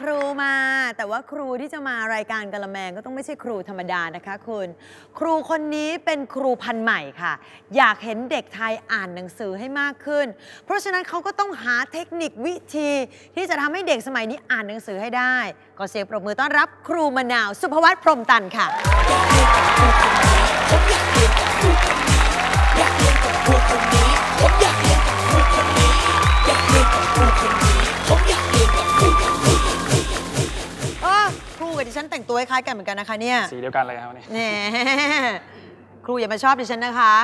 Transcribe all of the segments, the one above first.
ครูมา แต่ว่าครูที่จะมารายการกะละแมงก็ต้องไม่ใช่ครูธรรมดานะคะคุณ ครูคนนี้เป็นครูพันใหม่ค่ะ อยากเห็นเด็กไทยอ่านหนังสือให้มากขึ้น เพราะฉะนั้นเขาก็ต้องหาเทคนิควิธี ที่จะทำให้เด็กสมัยนี้อ่านหนังสือให้ได้ขอเสียงปรบมือต้อนรับครูมะนาว สุภวัตพรหมตันค่ะายๆกันเหมือนกันนะคะเนี่ยสีเดียวกันเลยครับวันนี้แหน่ครูอย่ามาชอบดิฉันนะคะ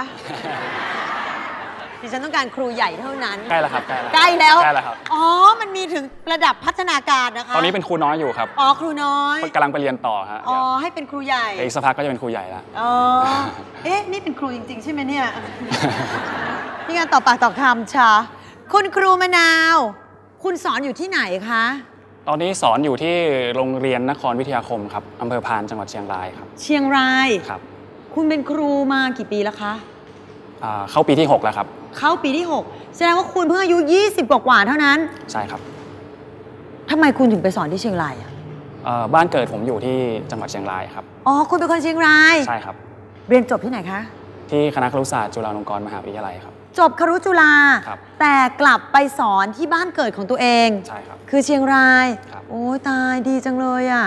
ดิฉันต้องการครูใหญ่เท่านั้นใกล้แล้วครับใกล้แล้วใกล้แล้วใกล้แล้วครับอ๋อ มันมีถึงระดับพัฒนาการนะคะ ตอนนี้เป็นครูน้อยอยู่ครับ อ๋อ ครูน้อยกำลังไปเรียนต่อฮะอ๋อ ให้เป็นครูใหญ่เดี๋ยวอีกสักพักก็จะเป็นครูใหญ่แล้วอ๋อ เอ๊ะ นี่เป็นครูจริง ๆ ใช่ไหมเนี่ยนี่งานต่อปากต่อคำชาคุณครูมะนาว คุณสอนอยู่ที่ไหนคะ ตอนนี้สอนอยู่ที่โรงเรียนนครวิทยาคมครับอำเภอพานจังหวัดเชียงรายครับ เชียงราย ครับคุณเป็นครูมากี่ปีแล้วคะ อ่าเข้าปีที่ 6 แล้วครับ เข้าปีที่ 6 แสดงว่าคุณเพิ่งอายุ 20 กว่าๆเท่านั้นใช่ครับทำไมคุณถึงไปสอนที่เชียงรายอะเอ่อบ้านเกิดผมอยู่ที่จังหวัดเชียงรายครับ อ๋อคุณเป็นคนเชียงราย ใช่ครับ เรียนจบที่ไหนคะ ที่คณะครุศาสตร์จุฬาลงกรณ์มหาวิทยาลัยครับ จบครุจุฬาครับ แต่กลับไปสอนที่บ้านเกิดของตัวเอง ใช่ครับ คือเชียงราย ครับ โอ้ยตายดีจังเลยอะ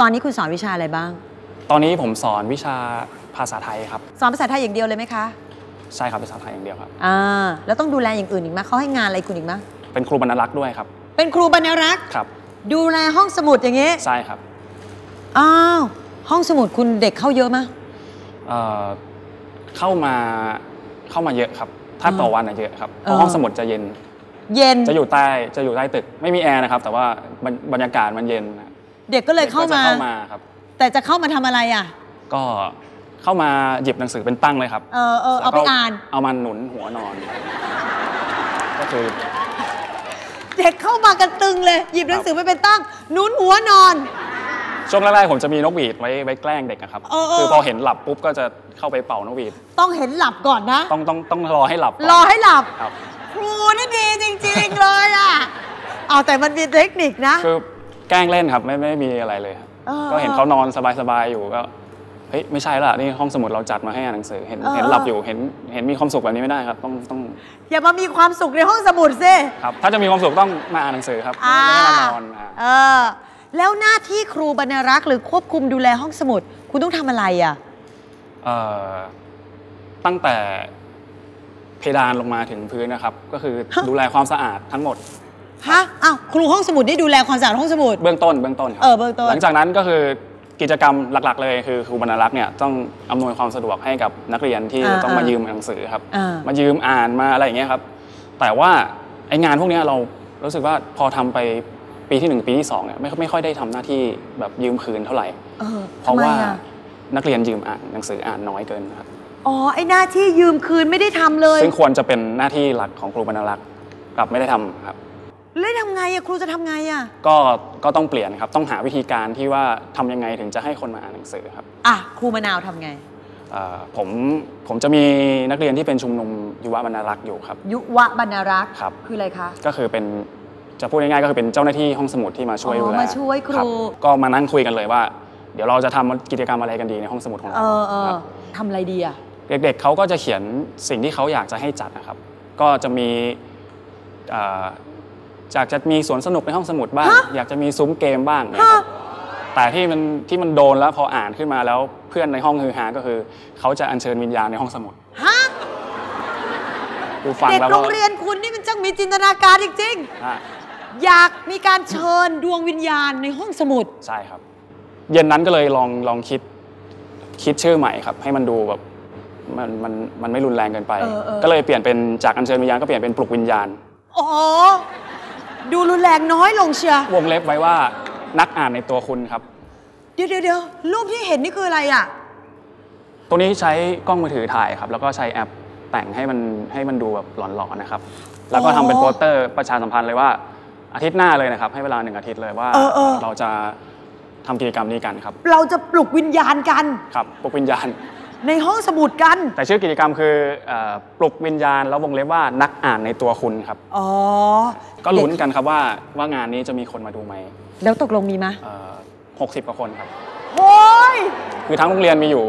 ตอนนี้คุณสอนวิชาอะไรบ้าง ตอนนี้ผมสอนวิชาภาษาไทยครับ สอนภาษาไทยอย่างเดียวเลยไหมคะ ใช่ครับภาษาไทยอย่างเดียวครับ อ่า แล้วต้องดูแลอย่างอื่นอีกไหมเขาให้งานอะไรคุณอีกไหมเป็นครูบรรณลักษ์ด้วยครับ เป็นครูบรรณรักษ์ ครับ ดูแลห้องสมุดอย่างงี้ใช่ครับอ้าว ห้องสมุดคุณเด็กเข้าเยอะไหมเอ่อเข้ามา เข้ามาเยอะครับ ถ้าอ่าต่อวันอะเยอะครับเพเอราะอห้องสมุดจะเย็น เย็นจะอยู่ใต้จะอยู่ใต้ตึกไม่มีแอร์นะครับ แต่ว่าบรรบรรยากาศมันเย็นนะเด็กก็เลยเข้าจะมาเข้ามาครับ แต่จะเข้ามาทำอะไรอะ ก็เข้ามาหยิบหนังสือเป็นตั้งเลยครับ เออเออเอาไปแล้วก็อ่าน เอามาหนุนหัวนอน ก็คือเด็กเข้ามากันตึงเลย หยิบหนังสือไปเป็นตั้งหนุนหัวนอน ช่วงแรกๆผมจะมีนกหวีดไว้ไว้แกล้งเด็กอะครับ เออเออ คือพอเห็นหลับปุ๊บก็จะเข้าไปเป่านกหวีด ต้องเห็นหลับก่อนนะ ต้องต้องต้องรอให้หลับก่นรอให้หลับ ครับ ครูนี่ดีจริงๆเลยอะ เอาแต่มันมีเทคนิคนะ คือแกล้งเล่นครับไม่ไม่มีอะไรเลยครับเออก็เห็นเขานอนสบายๆอยู่ก็เฮ้ยไม่ใช่ละนี่ห้องสมุดเราจัดมาให้อ่านหนังสือเห็นเออเห็นหลับอยู่เห็นเห็นมีความสุขแบบนี้ไม่ได้ครับต้องต้องอย่ามามีความสุขในห้องสมุดสิ ครับถ้าจะมีความสุขต้องมาอ่านหนังสือครับอ่าไม่ได้มานอนอ่า เออ แล้วหน้าที่ครูบรรณรักษ์หรือควบคุมดูแลห้องสมุด คุณต้องทำอะไรอะ เอ่อตั้งแต่เพดานลงมาถึงพื้นนะครับ ก็คือฮะดูแลความสะอาดทั้งหมด ฮะอ้าวครูห้องสมุดนี่ดูแลความสะอาดห้องสมุด เบื้องต้นเบื้องต้นครัเออเบื้องต้น หลังจากนั้นก็คือกิจกรรมหลักๆ เลยคือครูบรรณรักษ์เนี่ยต้องอำนวยความสะดวกให้กับนักเรียนที่อ่าต้องมาอ่ายืยืมหนังสือครับ อ่ามายืมอ่านมาอะไรอย่างเงี้ยครับ แต่ว่าไองานพวกเนี้ยเรารู้สึกว่าพอทำไป ปีที่หนึ่งปีที่สองเนี่ยไม่ไม่ค่อยได้ทำหน้าที่แบบยืมคืนเท่าไหร่เออเพราะทำไมว่าอะนักเรียนยืมอ่านหนังสืออ่านน้อยเกินครับอ๋อไอ้หน้าที่ยืมคืนไม่ได้ทำเลย ซึ่งควรจะเป็นหน้าที่หลักของครูบรรณรักษ์กลับไม่ได้ทำครับแล้วทำไงอะครูจะทำไงอะก็ก็ต้องเปลี่ยนครับต้องหาวิธีการที่ว่าทำยังไงถึงจะให้คนมาอ่านหนังสือครับอะครูมะนาวทำไงเอ่อผมผมจะมีนักเรียนที่เป็นชุมนุมยุวบรรณรักษ์อยู่ครับ ยุวบรรณรักษ์ครับคืออะไรคะก็คือเป็น จะพูดง่ายๆก็คือเป็นเจ้าหน้าที่ห้องสมุดที่มาช่วยอ๋อดูแลมาช่วยครูบก็มานั่งคุยกันเลยว่า เดี๋ยวเราจะทำกิจกรรมอะไรกันดีในห้องสมุดของเอเราอเออครับทำอะไรดีอะเด็กๆเขาก็จะเขียนสิ่งที่เขาอยากจะให้จัดนะครับ ก็จะมีเอ่อจากจะมีสวนสนุกในห้องสมุดบ้าง อยากจะมีซุ้มเกมบ้างเนยครับแต่ที่มันที่มันโดนแล้วพออ่านขึ้นมาแล้วเพื่อนในห้องฮือฮาก็คือเขาจะอัญเชิญวิญญาณในห้องสมุดฮะดูฟังเด็กแล้วโรก็งเรียนคุณนี่มันจังมีจินตนาการจริงอะๆ อยากมีการเชิญดวงวิญญาณในห้องสมุด ใช่ครับ เย็นนั้นก็เลยลองลองคิดคิดชื่อใหม่ครับ ให้มันดูแบบมันมันมันไม่รุนแรงเกินไป เออเออ ก็เลยเปลี่ยนเป็นจากอัญเชิญวิญญาณก็เปลี่ยนเป็นปลุกวิญญาณ อ๋อ ดูรุนแรงน้อยลงเชียววงเล็บไว้ว่านักอ่านในตัวคุณครับ เดี๋ยวเดี๋ยวเดี๋ยวรูปที่เห็นนี่คืออะไรอะตัวนี้ใช้กล้องมือถือถ่ายครับ แล้วก็ใช้แอปแต่งให้มันให้มันดูแบบหลอนๆนะครับ แล้วก็ทำเป็นโปสเตอร์ประชาสัมพันธ์เลยว่า อาทิตย์หน้าเลยนะครับ ให้เวลาหนึ่งอาทิตย์เลยว่าเออเออ เราจะทำกิจกรรมนี้กันครับเราจะปลุกวิญญาณกัน ครับปลุกวิญญาณ ในห้องสมุดกัน แต่ชื่อกิจกรรมคือเอ่อปลุกวิญญาณแล้ววงเล็บว่านักอ่านในตัวคุณครับ อ๋อก็ลุ้นกันครับว่าว่างานนี้จะมีคนมาดูไหมแล้วตกลงมีไหมหกสิบกว่าคนครับ โอ้ยคือทั้งโรงเรียนมีอยู่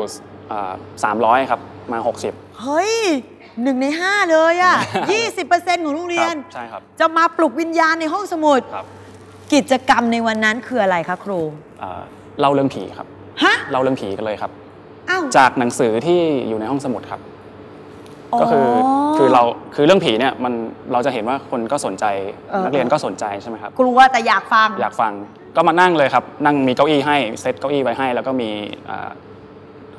สามร้อยครับมา 60 เฮ้ย หนึ่งในห้าเลยอะ20%ของโรงเรียน ใช่ครับ จะมาปลุกวิญญาณในห้องสมุดครับกิจกรรมในวันนั้นคืออะไรคะครูเอ่อเล่าเรื่องผีครับ ฮะ เล่าเรื่องผีกันเลยครับอ้าวจากหนังสือที่อยู่ในห้องสมุดครับ ก็คือ คือเรา คือเรื่องผีเนี่ยมัน เราจะเห็นว่าคนก็สนใจเออนักเรียนก็สนใจใช่ไหมครับ กลัวแต่อยากฟัง อยากฟัง ก็มานั่งเลยครับ นั่งมีเก้าอี้ให้ เซตเก้าอี้ไว้ให้ แล้วก็มีอ่า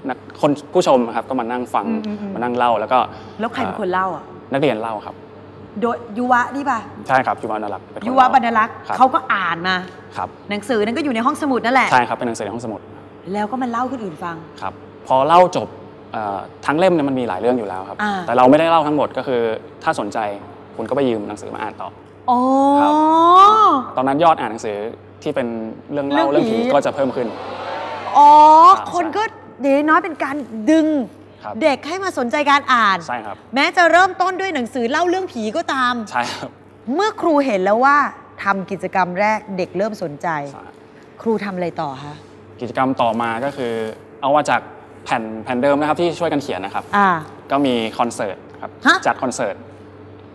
นักคนผู้ชมครับก็มานั่งฟังอืมอืมอืม มานั่งเล่าแล้วก็แล้วใครเป็นคนเล่าอะ นักเรียนเล่าครับ โดยยุวะนี่ป่ะ ใช่ครับยุวานารักษ์เป็นคนยุวะเล่า บรรณลักษ์ครับ เขาก็อ่านมา ครับหนังสือนั้นก็อยู่ในห้องสมุดนั่นแหละ ใช่ครับเป็นหนังสือในห้องสมุดแล้วก็มาเล่าคนอื่นฟัง ครับพอเล่าจบเอ่อทั้งเล่มเนี่ยมันมีหลายเรื่องอยู่แล้วครับ อ่า แต่เราไม่ได้เล่าทั้งหมดก็คือถ้าสนใจคุณก็ไปยืมหนังสือมาอ่านต่อ อ๋อ ครับ ตอนนั้นยอดอ่านหนังสือที่เป็นเรื่องเล่าเรื่เรื่อองงผี ผีก็จะเพิ่มขึ้น อ๋อครับคนก็ เดี๋ยวน้อยเป็นการดึงครับเด็กให้มาสนใจการอ่านใช่ครับแม้จะเริ่มต้นด้วยหนังสือเล่าเรื่องผีก็ตามใช่ครับเมื่อครูเห็นแล้วว่าทำกิจกรรมแรกเด็กเริ่มสนใจใช่ครูทำอะไรต่อคะกิจกรรมต่อมาก็คือเอามาจากแผ่นแผ่นเดิมนะครับที่ช่วยกันเขียนนะครับอ่าก็มีคอนเสิร์ตครับฮะจัดคอนเสิร์ต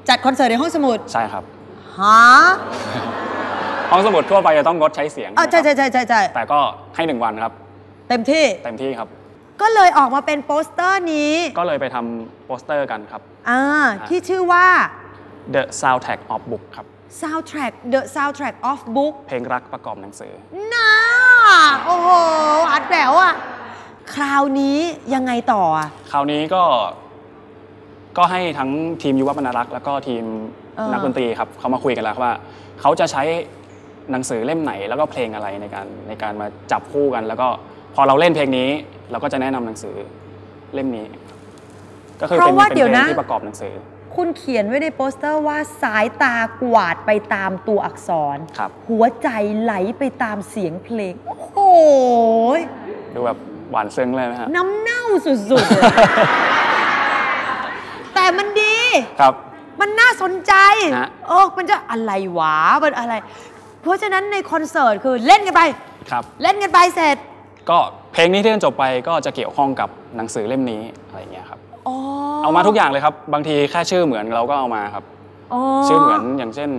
จัดคอนเสิร์ตในห้องสมุดใช่ครับฮะห้องสมุดทั่วไปจะต้องงดใช้เสียงอะใช่นะครับใช่ใช่ใช่ใช่แต่ก็ให้หนึ่งวันครับ เต็มที่เต็มที่ครับ ก็เลยออกมาเป็นโปสเตอร์นี้ ก็เลยไปทำโปสเตอร์กันครับอ่าที่ชื่อว่า The Soundtrack of Book ครับ soundtrack the soundtrack of book เพลงรักประกอบหนังสือน่าโอ้โหอัดแหววอะคราวนี้ยังไงต่ออะคราวนี้ก็ ก็ให้ทั้งทีมยุวบรรณรักษ์แล้วก็ทีมเออนักดนตรีครับเขามาคุยกันแล้วว่า เขาจะใช้หนังสือเล่มไหนแล้วก็เพลงอะไรในการในการมาจับคู่กัน แล้วก็ พอเราเล่นเพลงนี้เราก็จะแนะนำหนังสือเล่มนี้ ก็คือเพเป็นราะว่าเป็นเดี๋ยวเพลนะงที่ประกอบหนังสือ คุณเขียนไว้ในโปสเตอร์ว่าสายตากวาดไปตามตัวอักษรครับหัวใจไหลไปตามเสียงเพลง โอ้โหดูแบบหวานซึ้งเลยนะฮะน้ำเน่าสุดๆเลยแต่มันดีครับ มันน่าสนใจฮะเออมันจะอะไรวะมันอะไร เพราะฉะนั้นในคอนเสิร์ตคือเล่นกันไปครับ เล่นกันไปเสร็จ ก็เพลงนี้ที่เล่นจบไปก็จะเกี่ยวข้องกับหนังสือเล่มนี้อะไรอย่างเงี้ยครับอ๋อเอามาทุกอย่างเลยครับบางทีแค่ชื่อเหมือนเราก็เอามาครับชื่อเหมือนอย่างเช่น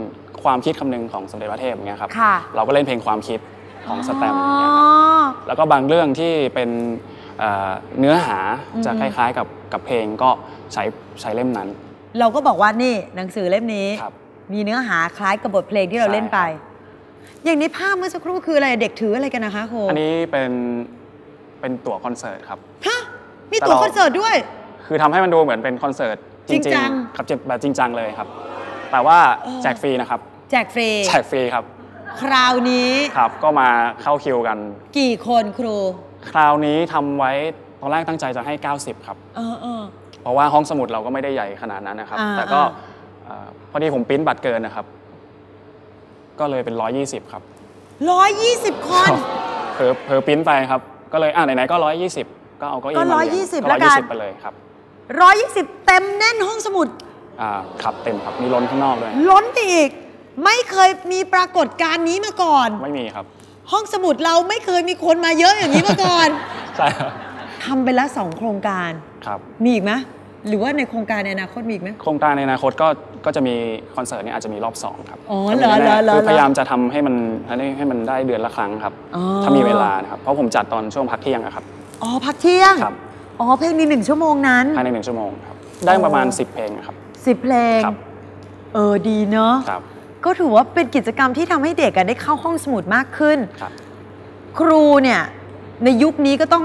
ความคิดคำนึงของสมเด็จพระเทพอย่างเงี้ยครับค่ะเราก็เล่นเพลงความคิดของสแตมป์อย่างเงี้ยครับอ๋อแล้วก็บางเรื่องที่เป็นเอ่อเนื้อหาจะอืมคล้ายๆกับกับเพลงก็ใช้ใช้เล่มนั้น เราก็บอกว่านี่หนังสือเล่มนี้ครับมีเนื้อหาคล้ายกับบทเพลงที่เราใช่เล่นไป อย่างในภาพเมื่อสักครู่คืออะไรเด็กถืออะไรกันนะคะโคอันนี้เป็นเป็นตั๋วคอนเสิร์ตครับฮะมีแต่ตั๋วเราคอนเสิร์ตด้วย คือทำให้มันดูเหมือนเป็นคอนเสิร์ตจจริริงงจังๆครับจะแบบจริงจังเลยครับ แต่ว่าเออแจกฟรีนะครับ แจกฟรีแจกฟรีครับ คราวนี้ครับก็มาเข้าคิวกัน กี่คนครู คราวนี้ทำไว้ตอนแรกตั้งใจจะให้ 90 ครับเออเออเพราะว่าห้องสมุดเราก็ไม่ได้ใหญ่ขนาดนั้นนะครับอ่าแต่ก็อ่าเอ่อพอดีผมปริ้นบัตรเกินนะครับ ก็เลยเป็น 120 ครับร้อยยี่สิบคนเพอเพอปริ้นไปครับ ก็เลยอ่าไหนๆก็ 120 ก็เอาเก็อีก็มา120แล้วกัน120 ไปเลยครับร้อยยี่สิบเต็มแน่นห้องสมุดอ่าครับเต็มครับมีล้นข้างนอกด้วยล้นไปอีก ไม่เคยมีปรากฏการณ์นี้มาก่อน ไม่มีครับ ห้องสมุดเราไม่เคยมีคนมาเยอะอย่างนี้มาก่อนใช่ครับทำไปแล้วสองโครงการครับมีอีกไหมหรือว่าในโครงการในอนาคตมีอีกไหมโครงการในอนาคตก็ ก็จะมีคอนเสิร์ตเนี้อาจจะมีรอบ2ครับอ๋อเหรอเหรอเหรอคือพยายามจะทำให้มันให้ให้มันได้เดือนละครั้งครับอ๋อถ้ามีเวลานะครับเพราะผมจัดตอนช่วงพักเที่ยงอะครับอ๋อพักเที่ยงครับอ๋อเพลงนี้หนึ่งชั่วโมงนั้นภายในหนึ่งชั่วโมงครับได้ประมาณ 10 เพลงครับสิบเพลงครับเออดีเนาะครับก็ถือว่าเป็นกิจกรรมที่ทำให้เด็กอะได้เข้าห้องสมุดมากขึ้นครับครูเนี่ยในยุคนี้ก็ต้อง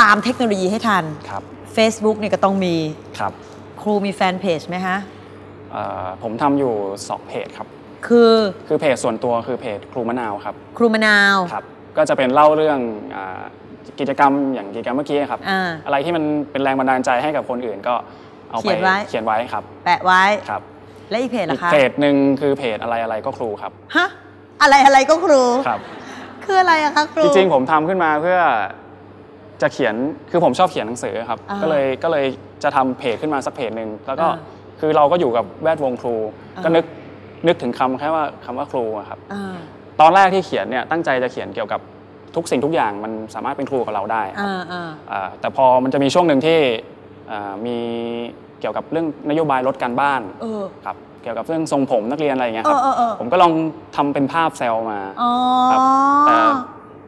ตามเทคโนโลยีให้ทันครับ Facebook เนี่ยก็ต้องมีครับครูมีแฟนเพจไหมคะเอ่อ ผมทำอยู่ 2 เพจครับ คือคือเพจส่วนตัวคือเพจครูมะนาวครับ ครูมะนาวครับ ก็จะเป็นเล่าเรื่องอากิจกรรมอย่างกิจกรรมเมื่อกี้ครับอ่าอะไรที่มันเป็นแรงบันดาลใจให้กับคนอื่นก็เอาไปเขียนไว้เขียนไว้ครับ แปะไว้ครับ และอีกเพจอีล่ะกคะเพจหนึ่งคือเพจอะไรอะไรก็ครูครับฮะอะไรอะไรก็ครูครับ คืออะไรอะคะครูจริงๆผมทำขึ้นมาเพื่อจะเขียนคือผมชอบเขียนหนังสือครับอ่าก็เลยก็เลยจะทำเพจขึ้นมาสักเพจหนึ่งแล้วก็อ่า คือเราก็อยู่กับแวดวงครูอ่าก็นึกนึกถึงคำแค่ว่าคำว่าครูอะครับอ่าตอนแรกที่เขียนเนี่ยตั้งใจจะเขียนเกี่ยวกับทุกสิ่งทุกอย่างมันสามารถเป็นครูกับเราได้ครับอ่าอ่าอ่าแต่พอมันจะมีช่วงหนึ่งที่อ่ามีเกี่ยวกับเรื่องนโยบายลดการบ้านเออครับเกี่ยวกับเรื่องทรงผมนักเรียนอะไรอย่างเงี้ยครับเออเออเออผมก็ลองทำเป็นภาพแซลมาอ๋อครับแต่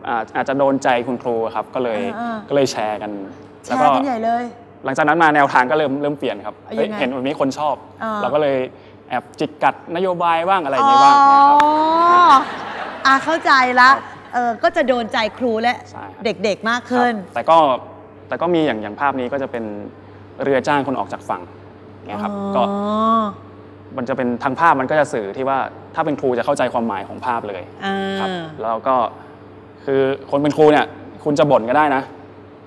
อ่าอาจจะโดนใจคุณครูครับก็เลยอ่าอ่าก็เลยแชร์กันแชแล้วร์ก็กันใหญ่เลย หลังจากนั้นมาแนวทางก็เริ่มเริ่มเปลี่ยนครับเอาเฮ้ยยังไงเห็นแบบนี้คนชอบ อ่า เราก็เลยแอบจิกกัดนโยบายบ้างอะไรอย่างเงี้ยบ้างเนี่ยครับ อ๋ออะเข้าใจละเออก็จะโดนใจครูและใช่ครับ เด็กๆมากขึ้น ครับแต่ก็แต่ก็มีอย่างอย่างภาพนี้ก็จะเป็นเรือจ้างคนออกจากฝั่งเนี่ยครับก็อ๋อมันจะเป็นทางภาพมันก็จะสื่อที่ว่าถ้าเป็นครูจะเข้าใจความหมายของภาพเลยอ่า ครับแล้วก็คือคนเป็นครูเนี่ยคุณจะบ่นก็ได้นะ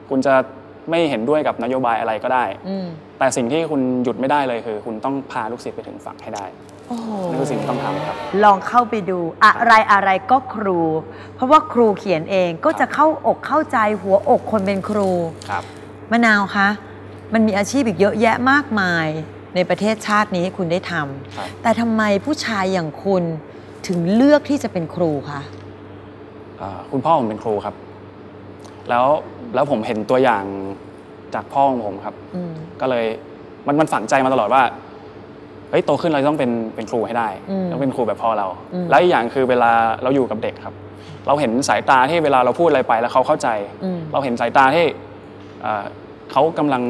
คุณจะ ไม่เห็นด้วยกับนโยบายอะไรก็ได้อืมแต่สิ่งที่คุณหยุดไม่ได้เลยคือ คุณต้องพาลูกศิษย์ไปถึงฝั่งให้ได้โอ้โหนั่นคือสิ่งที่ต้องทำครับ ลองเข้าไปดูอะไรอะไรก็ครู เพราะว่าครูเขียนเองก็จะเข้าอกเข้าใจหัวอกคนเป็นครูครับมะนาวคะมันมีอาชีพอีกเยอะแยะมากมายในประเทศชาตินี้ให้คุณได้ทำครับแต่ทำไมผู้ชายอย่างคุณถึงเลือกที่จะเป็นครูคะอ่าคุณพ่อผมเป็นครูครับ แล้วแล้วผมเห็นตัวอย่างจากพ่อของผมครับอืมก็เลยมันมันฝังใจมาตลอดว่าเฮ้ยโตขึ้นเราต้องเป็นเป็นครูให้ได้อืมต้องเป็นครูแบบพ่อเราอืมและอีกอย่างคือเวลาเราอยู่กับเด็กครับ เราเห็นสายตาที่เวลาเราพูดอะไรไปแล้วเขาเข้าใจอืมเราเห็นสายตาที่เอ่อเขากำลัง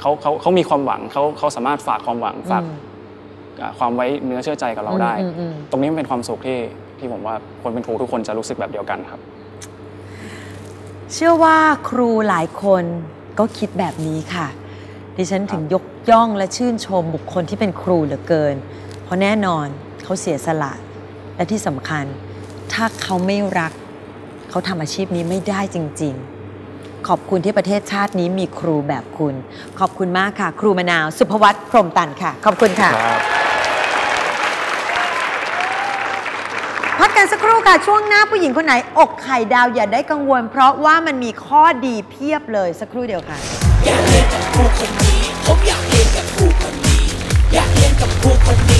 เขาเขาเขามีความหวังเขาเขาสามารถฝากความหวังฝากอ่าความไว้เนื้อเชื่อใจกับเราได้อืมอืมอืมตรงนี้มันเป็นความสุขที่ที่ผมว่าคนเป็นครูทุกคนจะรู้สึกแบบเดียวกันครับ เชื่อว่าครูหลายคนก็คิดแบบนี้ค่ะ ดิฉันถึงยกย่องและชื่นชมบุคคลที่เป็นครูเหลือเกิน เพราะแน่นอนเขาเสียสละ และที่สำคัญ ถ้าเขาไม่รัก เขาทำอาชีพนี้ไม่ได้จริง ๆ ขอบคุณที่ประเทศชาตินี้มีครูแบบคุณ ขอบคุณมากค่ะ ครูมะนาว สุภวัตพรมตันค่ะ ขอบคุณค่ะ กันสักครู่ค่ะ ช่วงหน้าผู้หญิงคนไหน อกไข่ดาวอย่าได้กังวล เพราะว่ามันมีข้อดีเพียบเลยสักครู่เดียวค่ะ อยากเรียนกับครูคนนี้ผมอยากเรียนกับครูคนนี้ อยากเรียนกับครูคนนี้